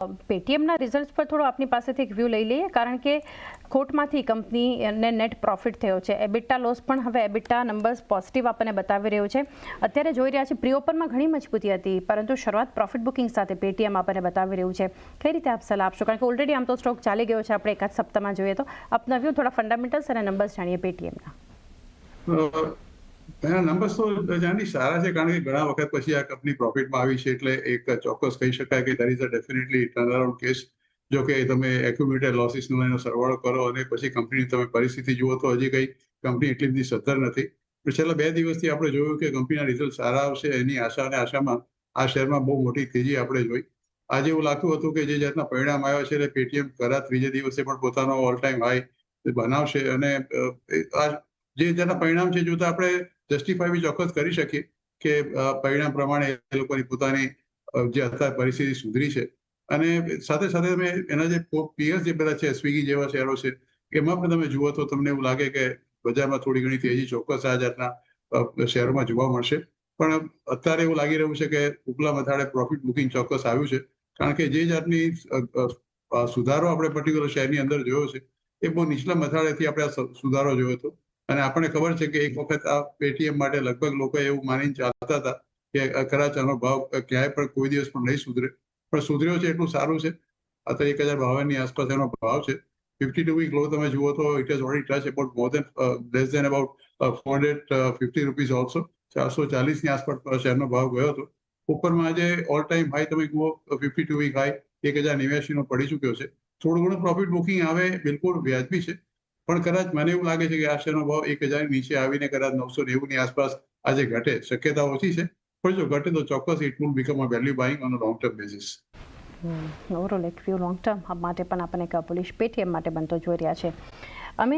પેટીએમના result પર થોડો આપની પાસેથી એક વ્યૂ લઈ લઈએ, કારણ કે ખોટમાંથી કંપનીને નેટ પ્રોફિટ થયો છે. એબિટા લોસ પણ હવે એબિટા નંબર્સ પોઝિટિવ આપણને બતાવી રહ્યો છે. અત્યારે જોઈ રહ્યા છે પ્રી ઓપનમાં ઘણી મજબૂતી હતી, પરંતુ શરૂઆત પ્રોફિટ બુકિંગ સાથે પેટીએમ આપણને બતાવી રહ્યું છે. કઈ રીતે આપ સલાહ આપશો? કારણ કે ઓલરેડી આમ તો સ્ટોક ચાલી ગયો છે, આપણે એકાદ સપ્તાહમાં જોઈએ તો. આપના વ્યૂ થોડા ફંડામેન્ટલ્સ અને નંબર્સ જાણીએ પેટીએમના. એના નંબર્સ તો જાણી સારા છે, કારણ કે ઘણા વખત પછી આ કંપની પ્રોફિટમાં આવી છે, એટલે એક ચોક્કસ કહી શકાય કે there is a definitely turnaround case જો કે તમે એક્યુમ્યુલેટેડ લોસીસનો એનો સરવાળો કરો અને પછી કંપનીની તમે પરિસ્થિતિ જુઓ તો હજી કઈ કંપની એટલી બધી સદ્ધર નથી. પણ છેલ્લા બે દિવસથી આપણે જોયું કે કંપનીના રિઝલ્ટ સારા આવશે, એની આશા અને આશામાં આ શેરમાં બહુ મોટી તેજી આપણે જોઈ. આજે એવું લાગતું હતું કે જે જાતના પરિણામ આવ્યા છે, એટલે પેટીએમ કરા ત્રીજે દિવસે પણ પોતાનો ઓલ ટાઈમ હાઈ બનાવશે અને આ જે જેના પરિણામ છે, જોતા આપણે જસ્ટિફાઈ બી ચોક્કસ કરી શકીએ કે પરિણામ પ્રમાણે એ લોકોની પોતાની જે અત્યારે પરિસ્થિતિ સુધરી છે. અને સાથે સાથે તમે એના જે પીએસ જે બધા છે, સ્વિગી જેવા શેરો છે, એમાં પણ તમે જુઓ તો તમને એવું લાગે કે બજારમાં થોડી ઘણી તેજી ચોક્કસ આ જાતના શેરોમાં જોવા મળશે. પણ અત્યારે એવું લાગી રહ્યું છે કે ઉપલા મથાળે પ્રોફિટ બુકિંગ ચોક્કસ આવ્યું છે. કારણ કે જે જાતની સુધારો આપણે પર્ટિક્યુલર શેરની અંદર જોયો છે, એ બહુ નીચલા મથાળેથી આપણે સુધારો જોયો હતો. અને આપણને ખબર છે કે એક વખત આ પેટીએમ માટે લગભગ લોકો એવું માનીને ચાલતા હતા કે આ કદાચ ભાવ ક્યાંય પણ કોઈ દિવસ પણ નહીં સુધરે. પણ સુધર્યો છે, એટલું સારું છે. અત્યારે એક હજાર બાવનની આસપાસ એનો ભાવ છે. ફિફ્ટી ટુ વીક લો તમે જુઓ તો it is already touch about more than less than about four hundred fifty rupees also ચારસો ચાલીસની આસપાસ શેરનો ભાવ ગયો હતો. ઉપરમાં આજે ઓલ ટાઈમ હાઈ તમે જુઓ ફિફ્ટી ટુ વીક હાઈ એક હજાર નેવ્યાસીનો પડી ચૂક્યો છે. થોડું ઘણું પ્રોફિટ બુકિંગ આવે, બિલકુલ વ્યાજબી છે. પણ કદાચ મને એવું લાગે છે કે આ ભાવ એક હજાર નીચે આવીને કદાચ નવસો નેવુંની આસપાસ આજે ઘટે. શક્યતા ઓછી છે. પણ જો ઘટે તો ચોક્કસ it will become a value buying on long term basis overall એક વ્યૂ લોંગ ટર્મ માટે પણ આપણને એક બુલિશ પેટીએમ માટે બનતો જોઈ રહ્યા છે. અમે